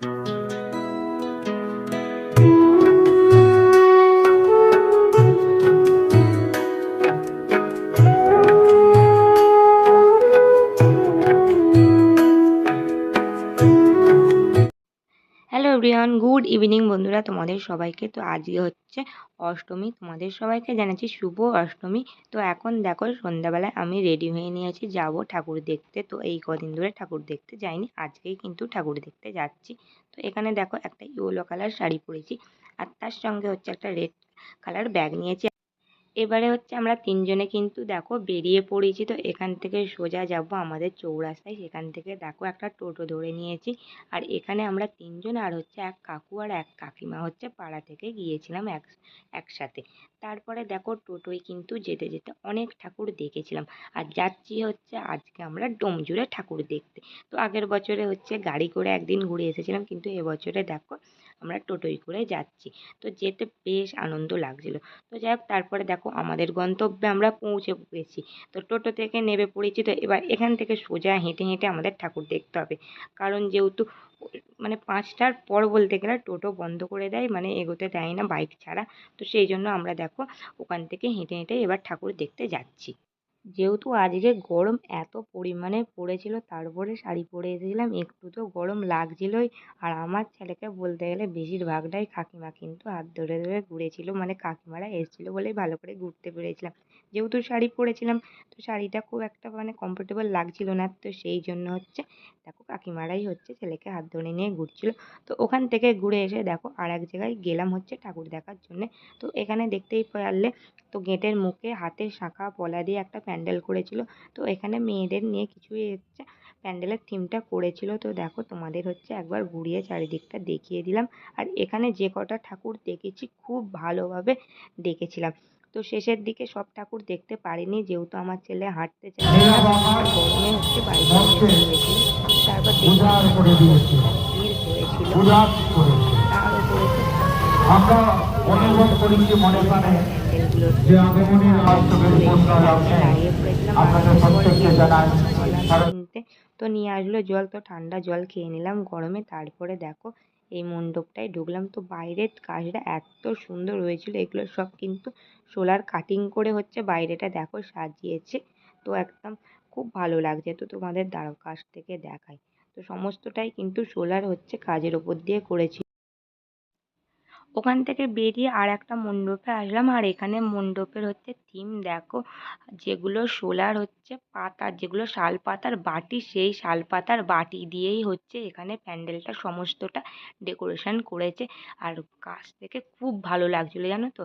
Thank you. Everyone good evening বন্ধুরা তোমাদের সবাইকে। তো আজকে হচ্ছে অষ্টমী, তোমাদের সবাইকে জানাচ্ছি শুভ অষ্টমী। তো এখন দেখো সন্ধ্যাবেলায় আমি রেডি হয়ে নিয়েছি, যাব ঠাকুর দেখতে। তো এই কদিন ধরে ঠাকুর দেখতে যাইনি, আজকেই কিন্তু ঠাকুর দেখতে যাচ্ছি। তো এখানে দেখো একটা ইয়েলো কালার শাড়ি পরেছি, আর তার সঙ্গে হচ্ছে একটা রেড কালার ব্যাগ নিয়েছি। এবারে হচ্ছে আমরা তিনজনে কিন্তু দেখো বেরিয়ে পড়েছি, তো এখান থেকে সোজা যাব আমাদের চৌরাস্তায়। সেখান থেকে দেখো একটা টোটো ধরে নিয়েছি। আর এখানে আমরা তিনজন আর হচ্ছে এক কাকু আর এক কাকিমা হচ্ছে পাড়া থেকে গিয়েছিলাম এক, একসাথে। তারপরে দেখো টোটোয় কিন্তু যেতে যেতে অনেক ঠাকুর দেখেছিলাম। আর যাচ্ছি হচ্ছে আজকে আমরা ডোমজুড়ে ঠাকুর দেখতে। তো আগের বছরে হচ্ছে গাড়ি করে একদিন ঘুরে এসেছিলাম, কিন্তু এবছরে দেখো আমরা টোটোয় করে যাচ্ছি। তো যেতে বেশ আনন্দ লাগছিল। তো যাই হোক, তারপরে দেখো আমাদের গন্তব্যে আমরা পৌঁছে গেছি। তো টোটো থেকে নেমে পড়েছি। তো এবার এখান থেকে সোজা হেঁটে হেঁটে আমাদের ঠাকুর দেখতে হবে। কারণ যেহেতু মানে পাঁচটার পর বলতে গেলে টোটো বন্ধ করে দেয় মানে এগোতে দেয় না বাইক ছাড়া। তো সেই জন্য আমরা দেখো ওখান থেকে হেঁটে হেঁটে এবার ঠাকুর দেখতে যাচ্ছি। যেহেতু আজকে গরম এত পরিমাণে পড়েছিল তারপরে শাড়ি পরে এসেছিলাম, একটু তো গরম লাগছিলই। আর আমার ছেলেকে বলতে গেলে বেশিরভাগটাই কাকিমা কিন্তু হাত ধরে ধরে ঘুরেছিল মানে কাকিমারা এসেছিল বলেই ভালো করে ঘুরতে পেরেছিলাম। যেহেতু শাড়ি পরেছিলাম, তো শাড়িটা খুব একটা মানে কমফোর্টেবল লাগছিল না, তো সেই জন্য হচ্ছে দেখো কাকিমারাই হচ্ছে ছেলেকে হাত ধরে নিয়ে ঘুরছিল। তো ওখান থেকে ঘুরে এসে দেখো আর এক জায়গায় গেলাম হচ্ছে ঠাকুর দেখার জন্যে। তো এখানে দেখতেই পারলে তো গেটের মুখে হাতের শাঁখা পলা দিয়ে একটা প্যান্ডেল করেছিল। তো এখানে মেয়েদের নিয়ে কিছুই হচ্ছে প্যান্ডেলের থিমটা করেছিল। তো দেখো তোমাদের হচ্ছে একবার ঘুরিয়ে চারিদিকটা দেখিয়ে দিলাম। আর এখানে যে কটা ঠাকুর দেখেছি খুব ভালোভাবে দেখেছিলাম। তো শেষের দিকে সব ঠাকুর দেখতে পারিনি যেহেতু আমার ছেলে হাঁটতে চায়। গরমে হচ্ছে বাড়িতে তারপর ভিড় হয়েছিল। তার উপরে আমরা অনুভব করেছি মনে প্রাণে তো নিয়ে আসলো জল তো ঠান্ডা জল খেয়ে নিলাম গরমে। তারপরে দেখো এই মণ্ডপটায় ঢুকলাম। তো বাইরের কাজটা এত সুন্দর হয়েছিল এগুলো সব কিন্তু সোলার কাটিং করে হচ্ছে বাইরেটা দেখো সাজিয়েছে। তো একদম খুব ভালো লাগছে। তো তোমাদের দাঁড়াও কাছ থেকে দেখাই। তো সমস্তটাই কিন্তু সোলার হচ্ছে কাজের ওপর দিয়ে করেছি। ওখান থেকে বেরিয়ে আর একটা মণ্ডপে আসলাম। আর এখানে মণ্ডপের হচ্ছে থিম দেখো, যেগুলো সোলার হচ্ছে পাতা, যেগুলো শাল পাতার বাটি, সেই শাল পাতার বাটি দিয়েই হচ্ছে এখানে প্যান্ডেলটা সমস্তটা ডেকোরেশন করেছে। আর কাছ থেকে খুব ভালো লাগছিল জানো তো?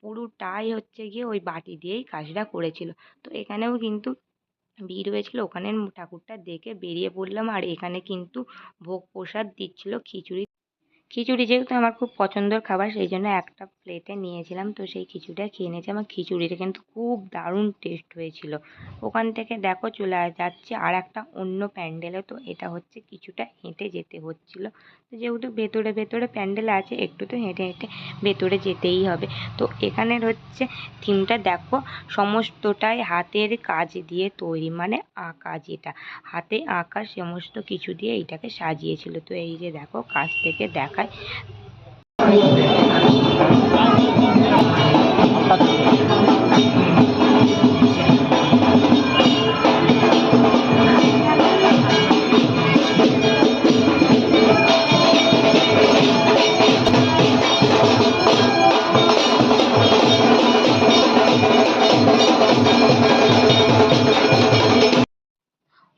পুরোটাই হচ্ছে গিয়ে ওই বাটি দিয়েই কাজটা করেছিল। তো এখানেও কিন্তু ভিড় হয়েছিল ওখানে ঠাকুরটা দেখে বেরিয়ে পড়লাম। আর এখানে কিন্তু ভোগ প্রসাদ দিচ্ছিল, খিচুড়ি খিচুড়ি যেহেতু আমার খুব পছন্দের খাবার, সেই জন্য একটা প্লেটে নিয়েছিলাম। তো সেই খিচুড়িটা খেয়ে নিয়েছি। আমার খিচুড়িটা কিন্তু খুব দারুণ টেস্ট হয়েছিল। ওখান থেকে দেখো চলে যাচ্ছে আর একটা অন্য প্যান্ডেলে। তো এটা হচ্ছে কিছুটা হেঁটে যেতে হচ্ছিল। তো যেহেতু ভেতরে ভেতরে প্যান্ডেল আছে, একটু তো হেঁটে হেঁটে ভেতরে যেতেই হবে। তো এখানের হচ্ছে থিমটা দেখো, সমস্তটাই হাতের কাজ দিয়ে তৈরি মানে আঁকা যেটা। হাতে আঁকা সমস্ত কিছু দিয়ে এইটাকে সাজিয়েছিল। তো এই যে দেখো, কাছ থেকে দেখায়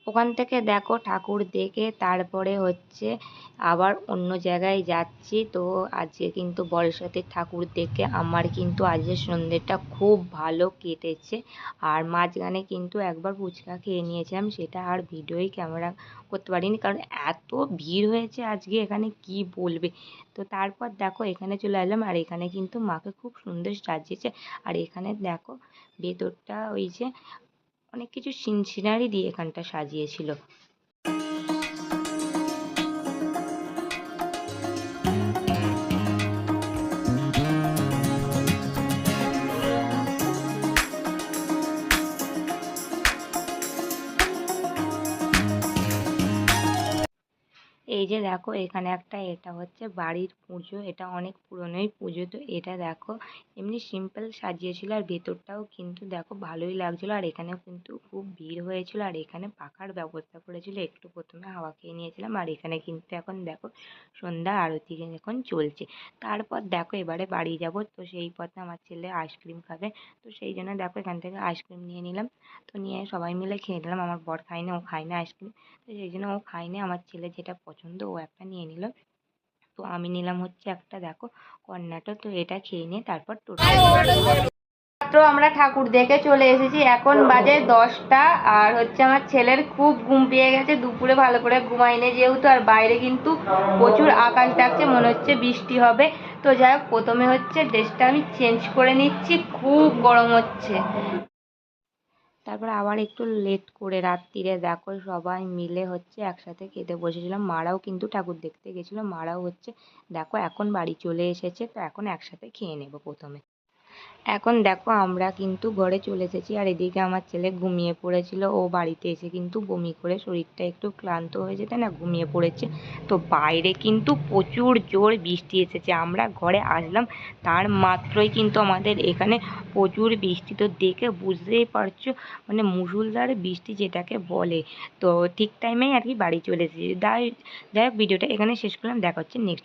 ওখান থেকে দেখো ঠাকুর দেখে তারপরে হচ্ছে আবার অন্য জায়গায় যাচ্ছি, তো আজকে কিন্তু বর্ষাতে ঠাকুর দেখে আমার কিন্তু আজকে সন্ধ্যেটা খুব ভালো কেটেছে। আর মাঝখানে কিন্তু একবার ফুচকা খেয়ে নিয়েছিলাম, সেটা আর ভিডিওই ক্যামেরা করতে পারিনি, কারণ এত ভিড় হয়েছে আজকে এখানে, কি বলবে? তো তারপর দেখো, এখানে চলে আসলাম আর এখানে কিন্তু মাকে খুব সুন্দর সাজিয়েছে। আর এখানে দেখো, ভেতরটা ওই যে অনেক কিছু সিন সিনারি দিয়ে এখানটা সাজিয়েছিল। এই যে দেখো, এখানে একটা এটা হচ্ছে বাড়ির পুজো, এটা অনেক পুরনোই পুজো। তো এটা দেখো, এমনি সিম্পল সাজিয়েছিল আর ভেতরটাও কিন্তু দেখো ভালোই লাগছিল। আর এখানেও কিন্তু খুব ভিড় হয়েছিল আর এখানে পাখার ব্যবস্থা করেছিল। একটু প্রথমে হাওয়া খেয়ে নিয়েছিলাম আর এখানে কিন্তু এখন দেখো সন্ধ্যা আরতি এখন চলছে। তারপর দেখো এবারে বাড়ি যাব, তো সেই পথে আমার ছেলে আইসক্রিম খাবে। তো সেই জন্য দেখো এখান থেকে আইসক্রিম নিয়ে নিলাম। তো নিয়ে সবাই মিলে খেয়ে নিলাম। আমার বর খায় না ও খায় না আইসক্রিম তো সেই জন্য ও খায়নি। আমার ছেলে যেটা পছন্দ ও একটা নিয়ে নিল। তো আমি নিলাম হচ্ছে একটা দেখো কর্নাটো তো এটা খেয়ে নিয়ে তারপর টোটো মাত্র আমরা ঠাকুর দেখে চলে এসেছি এখন বাজে দশটা আর হচ্ছে আমার ছেলের খুব ঘুম পেয়ে গেছে দুপুরে ভালো করে ঘুমাইনি যেহেতু আর বাইরে কিন্তু প্রচুর আকাশ ডাকছে মনে হচ্ছে বৃষ্টি হবে। তো যাই হোক প্রথমে হচ্ছে ড্রেসটা আমি চেঞ্জ করে নিচ্ছি খুব গরম হচ্ছে। তারপর আবার একটু লেট করে রাত্রিরে দেখো সবাই মিলে হচ্ছে একসাথে খেতে বসেছিলাম। মারাও কিন্তু ঠাকুর দেখতে গেছিল, মারাও হচ্ছে দেখো এখন বাড়ি চলে এসেছে, তো এখন একসাথে খেয়ে নেব প্রথমে। এখন দেখো আমরা কিন্তু ঘরে চলে এসেছি আর এদিকে আমার ছেলে ঘুমিয়ে পড়েছিল। ও বাড়িতে এসে কিন্তু বমি করে শরীরটা একটু ক্লান্ত হয়ে যেতে না ঘুমিয়ে পড়েছে। তো বাইরে কিন্তু প্রচুর জোর বৃষ্টি এসেছে। আমরা ঘরে আসলাম, তার মাত্রই কিন্তু আমাদের এখানে প্রচুর বৃষ্টি। তো দেখে বুঝতেই পারছ মানে মুসুলধারে বৃষ্টি যেটাকে বলে। তো ঠিক টাইমেই আর কি বাড়ি চলে এসেছি। যাই যাই হোক, ভিডিওটা এখানে শেষ করলাম। দেখা হচ্ছে নেক্সট